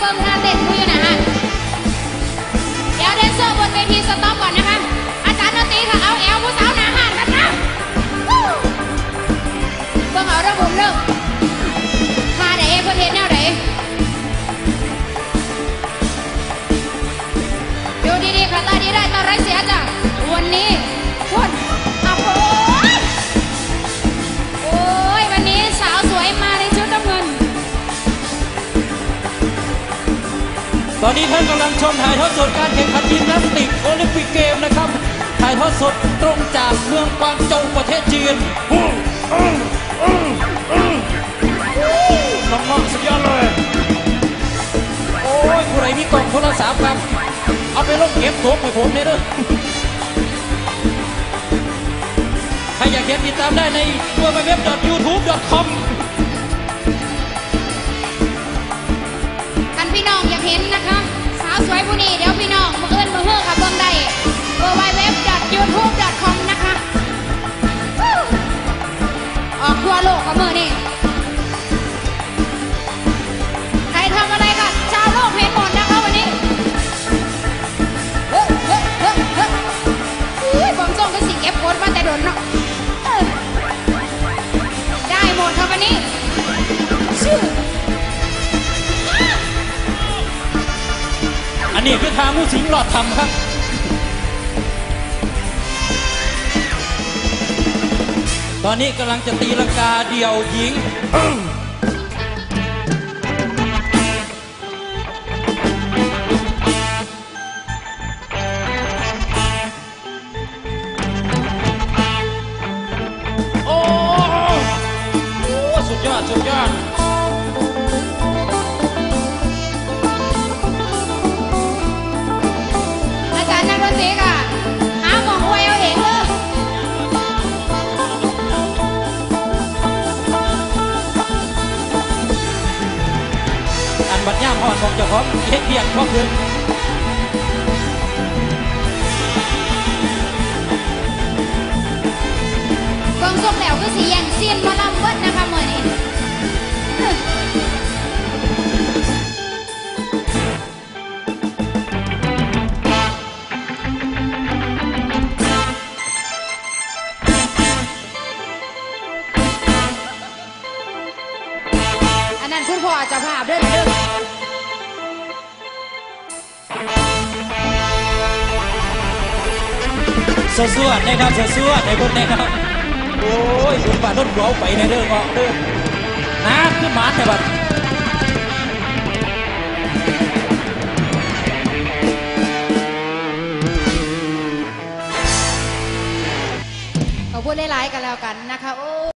เบิ่งท่าเต้นคุยอยู่นะฮะ เดี๋ยวแดนเซอร์บนเวทีสต็อปก่อนนะคะ อาจารย์ดนตรีค่ะเอาแอลผู้สาวหนาหันกันนะวู้เบิ่งเอาริ่มผมเริ่ม ตอนนี้ท่านกำลังชมถ่ายทอดสดการแข่งขันยิมนาสติกโอลิมปิกเกมนะครับ ถ่ายทอดสดตรงจากเมืองกวางโจวประเทศจีนน้องๆสุดยอดเลย โอ้ยผู้ใดมีกล่องโทรศัพท์ครับ เอาไปลงเก็บตัวให้ผมเนี่ยเด้อใครอยากเห็นติดตามได้ใน www.youtube.com นนี้คือทางผู้สิงหลอดทำครับตอนนี้กำลังจะตีลังกาเดี่ยวหญิง อันบัดย่ามอ่อนของเจ้าของเฮ็ดเพียงพ่อคืน คุณพ่อเจะภาพเด้อเด้อสวสวดนะครับสวสวดในบนนะครับโอ้ยคุณป่าต้นหัวเอาไปในเรื่องออกเด้อน้ำขึ้นหมาแต่บัดขอบคุณหลายๆกันแล้วกันนะคะโอ้